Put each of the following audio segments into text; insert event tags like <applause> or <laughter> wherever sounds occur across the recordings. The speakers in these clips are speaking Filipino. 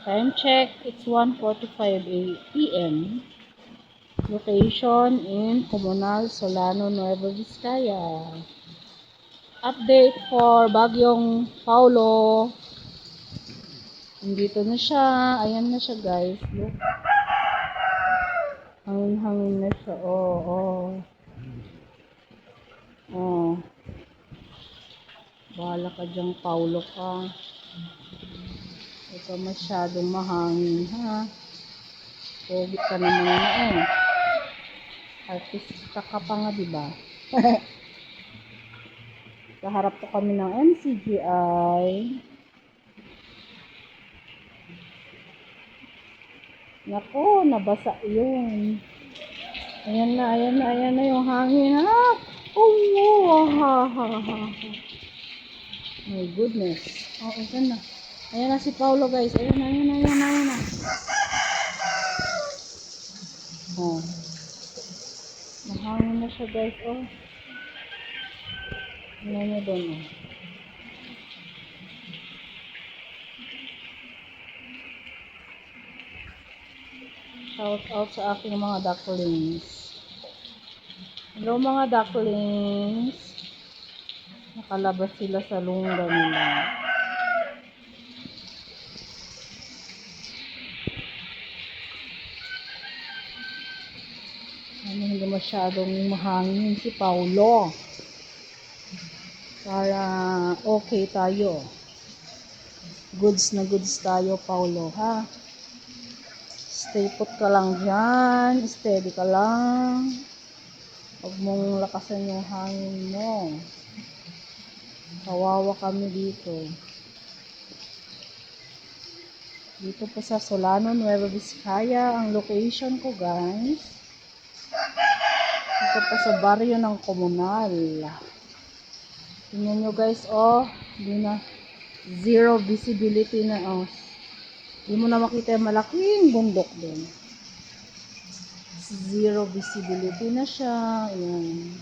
Time check, it's 1.45 p.m. Location in Comunal Solano, Nueva Vizcaya. Update for Bagyong Paulo. Nandito na siya. Ayan na siya guys. Look. Hangin-hangin na siya. Oh, oh. Oh. Bahala ka dyan, Paulo ka. Huwag masyadong mahangin, ha? Pogi ka naman na, eh. Artista ka pa nga, di ba? <laughs> Kaharap po kami ng NCGI. Nako, nabasa yun. Ayan na, ayan na, ayan na yung hangin, ha? Oh, ha, ha, ha, ha. My goodness. Oh, ayan na. Ayan na si Paulo, guys. Ayan na, ayan na, ayan na, ayan na. Oh. Mahangin na siya, guys. Oh. Ano niya doon, oh. Shout out sa aking mga ducklings. Hello mga ducklings. Nakalabas sila sa lungga nila. Masyadong mahangin si Paulo. Para okay tayo. Goods na goods tayo, Paulo, ha? Stay put ka lang dyan. Steady ka lang. Huwag mong lakasan yung hangin mo. Kawawa kami dito. Dito po sa Solano, Nueva Vizcaya. Ang location ko, guys. Dito po sa baryo ng Komunal. Tingnan nyo, guys, oh. Hindi na. Zero visibility na, oh. Hindi mo na makita yung malaking bundok doon. Zero visibility na siya. Ayan.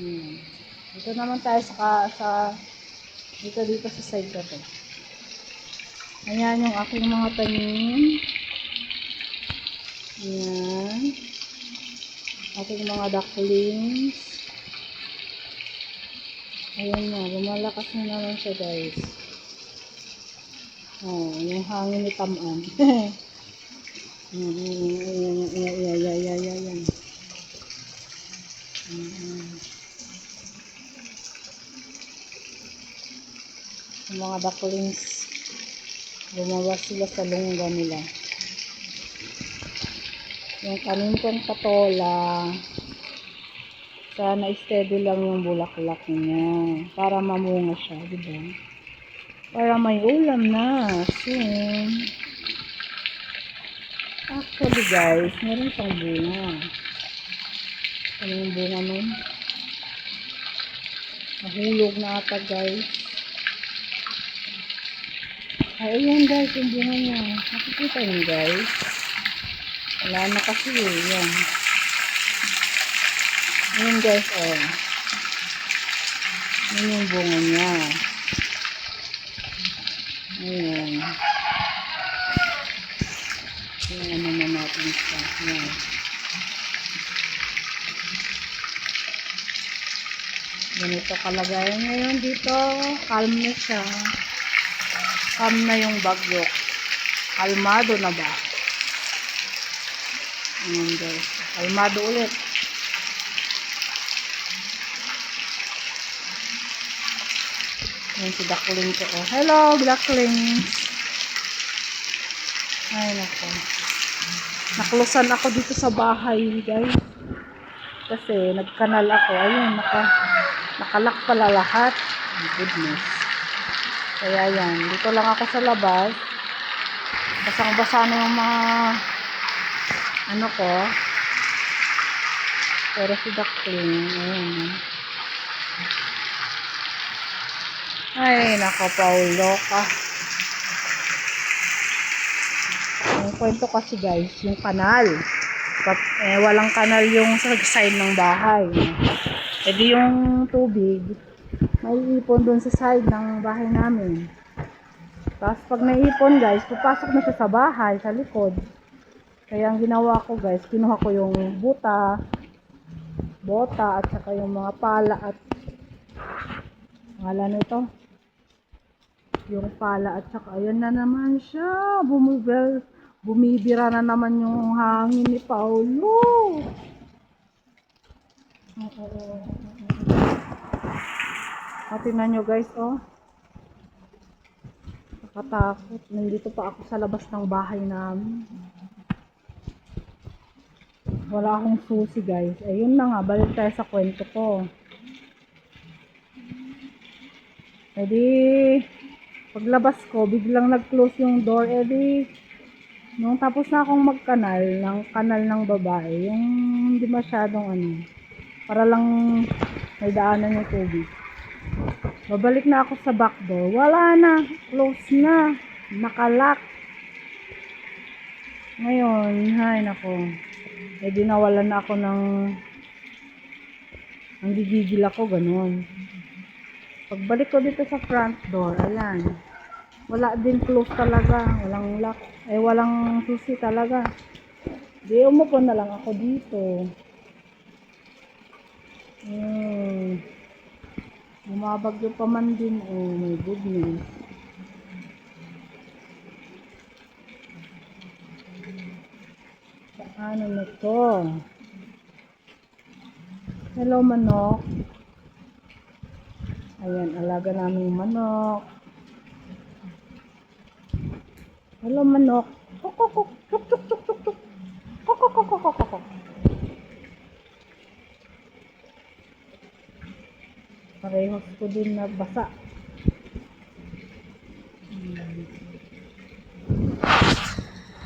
Ayan. Dito naman tayo sa, sa dito dito sa side ko to. Ayan yung aking mga tanim. Ayan. Aking mga ducklings. Ayan na. Lumalakas na naman siya guys. Oh, yung hangin ni Taman. Ayan, ayan, ayan, ayan, ayan, ayan. Yung mga ducklings, lumabas sila sa lungga nila. Yung kanin kong patola, sana steady lang yung bulaklak niya para mamunga siya, di ba? Para may ulam na soon. Actually guys, meron siyang bunga. Ano yung bunga nun? Nahulog na ata guys. Ay, ayan guys, yung bunga niya. Nakikita niyo guys. Wala na kasi eh. Yan. Ayan guys, oh. Yan yung bunga niya. Ayan. Ayan, ano na natin siya. Ayan. Ganito kalagayan ngayon dito. Calm na siya. Calm na yung bagyo. Kalmado na ba? Ayan guys. Kalmado ulit. Ayan si Duckling ko. Oh. Hello, Ducklings. Ay, nako. Naklusan ako dito sa bahay, guys. Kasi nagkanal ako. Ayun, naka, nakalak pala lahat. My goodness. Kaya yan. Dito lang ako sa labas. Basang-basa na yung mga ano ko. Pero si Duckling, ayun. Ay, nako, Paulo ka. Yung kwento kasi guys, yung kanal. Eh, walang kanal yung sa side ng bahay. E di yung tubig, may ipon dun sa side ng bahay namin. Tapos pag naipon guys, papasok na siya sa bahay, sa likod. Kaya ang ginawa ko guys, kinuha ko yung buta, bota, at saka yung mga pala at ngalan nito. Yung pala at saka ayan na naman siya. Bumibel, bumibira na naman yung hangin ni Paulo. Oo. Ah, tingnan nyo guys, oh. Nakatakot. Nandito pa ako sa labas ng bahay namin. Wala akong susi guys. Ayun na nga, balik tayo sa kwento ko. Edi, paglabas ko, biglang nag-close yung door. Edi, nung tapos na akong magkanal, ng kanal ng babae, yung hindi masyadong ano, para lang may daanan yung tubig. Babalik na ako sa back door. Wala na. Close na. Nakalock. Ngayon, hay nako. Eh di nawalan na ako ng ang gigigil ako, ganun. Pagbalik ko dito sa front door, ayan. Wala din close talaga. Walang lock. Eh, walang susi talaga. Di, umupo na lang ako dito. Hmm. Bumabagyo pa man din. Oh my goodness. Paano na to? Hello, manok. Ayan, alaga namin manok. Hello, manok. Kuk, kuk, kuk. Kuk, kuk, kuk, kuk. Parehos ko din na basa.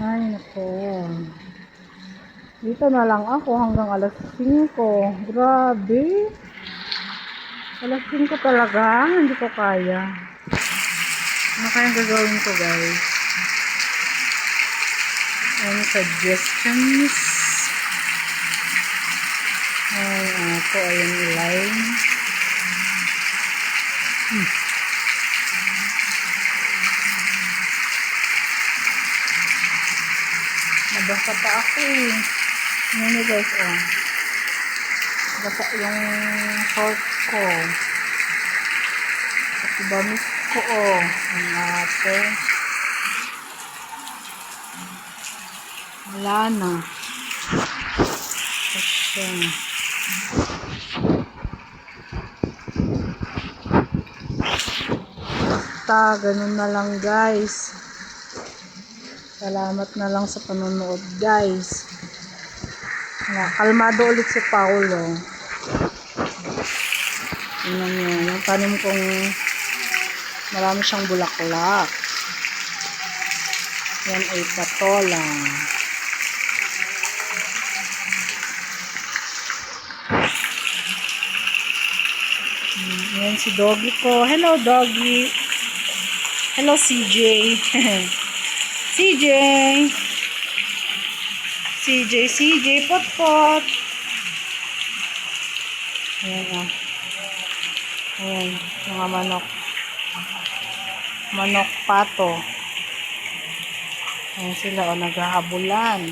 Ay, nako. Dito na lang ako hanggang alas 5. Grabe. Alas 5 talaga. Hindi ko kaya. Ano kayang gagawin ko, guys? Any suggestions? Ay, ako, ayun, line. Nabasa pa ako eh. Yan eh guys, oh. Basa yung short ko. Pati bamis ko, oh. Ang ate. Wala na. Kasi, basta, ganun na lang guys. Salamat na lang sa panonood, guys. Na, kalmado ulit si Paulo. Tingnan nyo, yung tanim kong marami siyang bulaklak. Yan ay patola. Hmm, Yan si doggy ko. Hello, doggy. Hello, CJ. <laughs> CJ. CJ, CJ, pot pot. Ayan o. Ayan, mga manok. Manok pato. Ayan sila o, naghahabulan.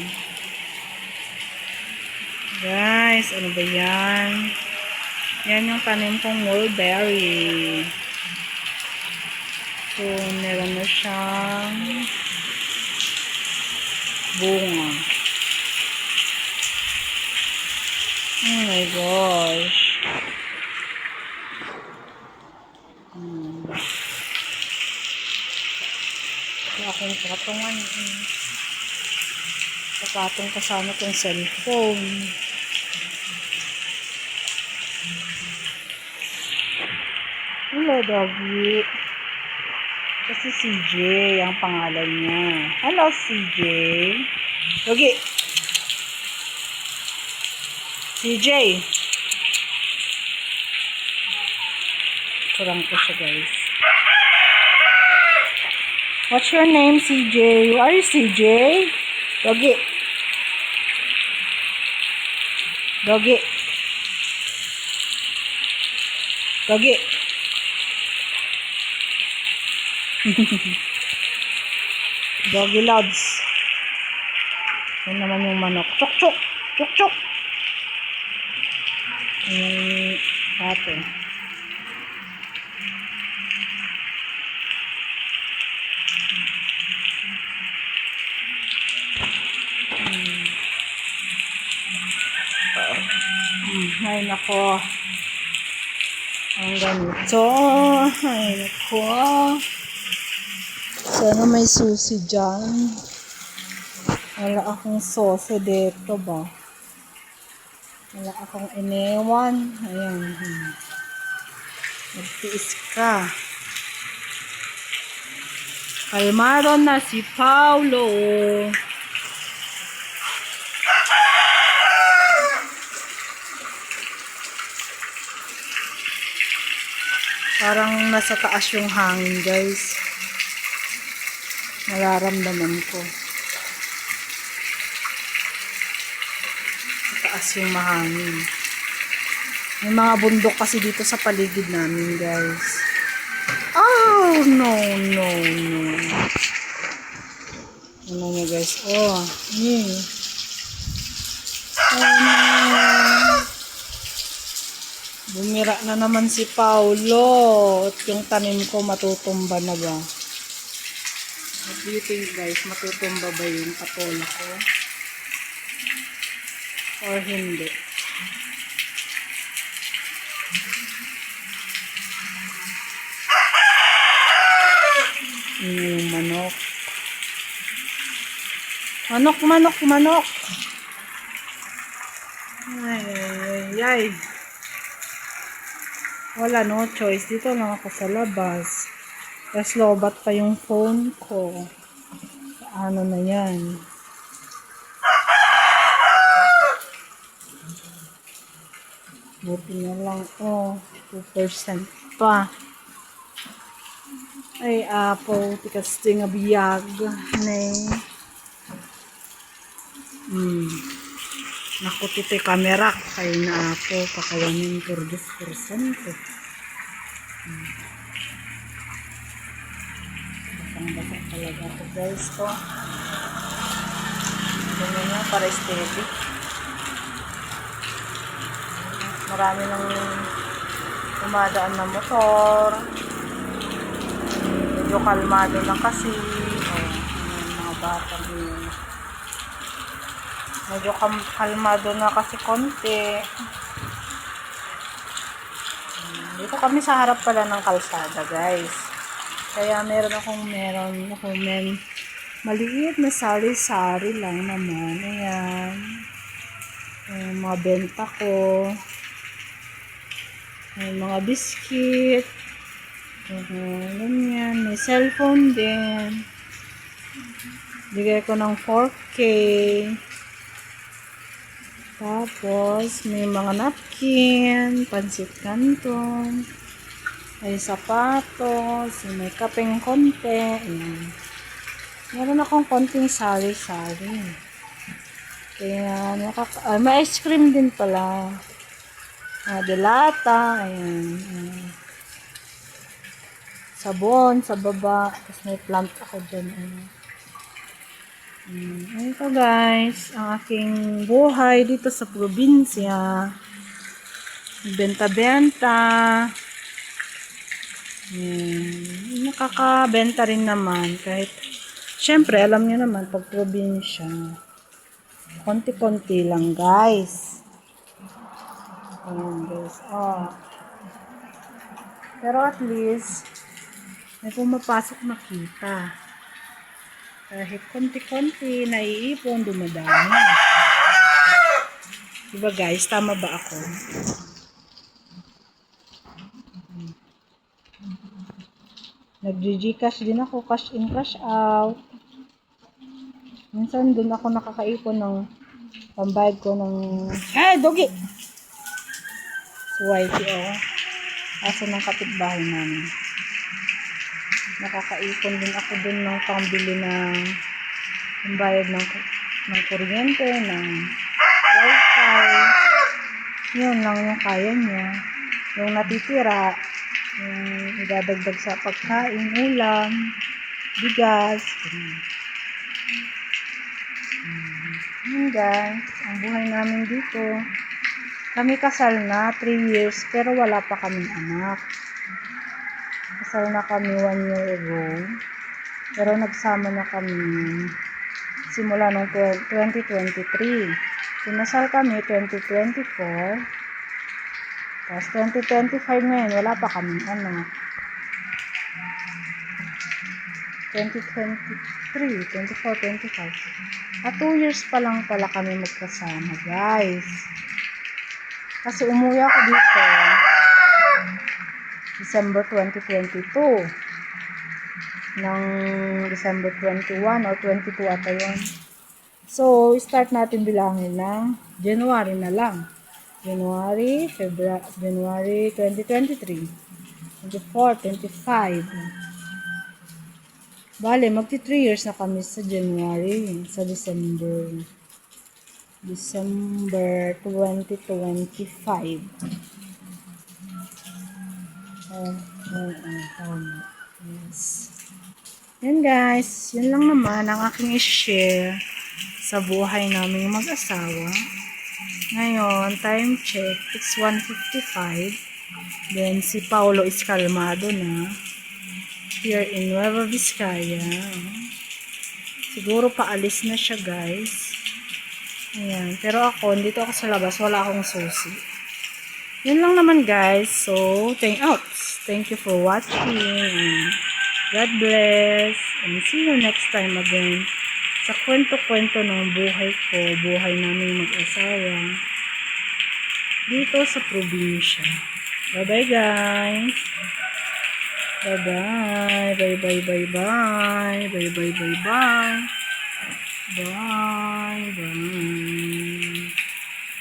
Guys, ano ba yan? Yan yung tanim kong mulberry. So, meron na siyang bunga. Oh my gosh. Hmm. Akong patungan. eh. Papatong ko sana itong cellphone. Hello, doggy. Kasi CJ ang pangalan niya. Hello, CJ. Doggy. CJ. Kurang ko siya, guys. What's your name, CJ? Who are you, CJ? Doggy. Doggy. Doggy. <laughs> Doggy loves. Yan naman yung manok. Chok, chok! Yung pato. Hmm, Ay, nako. Ang ganito. Ay, nako. Sana may susi dyan. Wala akong sose dito ba? Akong iniwan. Ayan. Magtiis ka. Kalmado na si Paulo. Parang nasa taas yung hangin, guys. Nararamdaman ko. Sa taas yung mahangin. May mga bundok kasi dito sa paligid namin, guys. Oh, no, no, no. Ano nyo, guys? Oh, yun. Oh, no. Bumira na naman si Paulo. At yung tanim ko matutumba na ba? What do you think guys? Matutumba ba yung patola ko? Or hindi? Yun yung manok. Manok, manok, manok! Ay, ay, ay. Wala no choice. Dito lang ako sa labas. Tapos lobat pa yung phone ko. Ano na yan? Buti na lang. Oh, 2% pa. Ay, apo. Tikas ting abiyag. Nay. Hmm. Naku, tito'y camera. Kaya na ako. Kakawanin por 10%. Hmm. Basang-basa talaga ito guys ko. Ganyan nga para steady. Marami nang tumadaan na motor. Medyo kalmado na kasi. Oh, mga bata yun. Medyo kalmado na kasi konti. Dito kami sa harap pala ng kalsada, guys. Kaya meron akong meron akong men maliit na sari-sari lang naman. Ayan. Yung mga benta ko. Yung mga biscuit. Ganyan. May cellphone din. Bigay ko ng 4K. Tapos, may mga napkin, pansit canton, may sapatos, may kapeng konti. Ayan. Meron akong konting sari-sari. Kaya, nakaka- ah, may ice cream din pala. Mga delata, ayan. ayan. Sabon sa baba. Tapos may plant ako dyan. Ayan. Mm, ito guys, ang aking buhay dito sa probinsya. Benta-benta. Mm, nakakabenta rin naman kahit syempre alam niyo naman pag probinsya konti-konti lang guys. Ayan guys. Oh. Pero at least may pumapasok na kita. Kahit konti-konti, naiipon, dumadami. Diba guys, tama ba ako? Nag-gcash din ako, cash in, cash out. Minsan dun ako nakakaipon ng pambayad ko ng... Ay, dogi! Oh. Kaso ng kapitbahay namin nakakaipon din ako dun ng pambili ng pambayad ng, ng kuryente, ng wifi. Yun lang yung kaya niya. Yung natitira, yung idadagdag sa pagkain, ulam, bigas. Yun guys, ang buhay namin dito. Kami kasal na, 3 years, pero wala pa kaming anak. Kasal na kami 1 year ago. Pero nagsama na kami simula 20- 2023. Sinasal kami 2024. Tapos 2025 ngayon, wala pa kaming anak. 2023, 24, 25. At 2 years pa lang pala kami magkasama, guys. Kasi umuwi ako dito December 2022 ng December 21 or 22 ata yun. So, start natin bilangin ng January na lang. January, February, January 2023, 24, 25. Bale, magti 3 years na kami sa January, sa December. December 2025. Oh, oh, oh. Yes. Yan guys, yun lang naman ang aking i-share sa buhay namin mag-asawa. Ngayon, time check, it's 1.55. Then, si Paulo is kalmado na. Here in Nueva Vizcaya. Siguro paalis na siya, guys. Ayan. Pero ako, dito ako sa labas, wala akong susi. Yun lang naman, guys. So, thank, outs. Thank you for watching. And God bless. And see you next time again sa kwento-kwento ng buhay ko, buhay namin mag-asawa dito sa probinsya. Bye-bye guys! Bye-bye! Bye-bye-bye-bye! Bye-bye-bye-bye! Bye bye.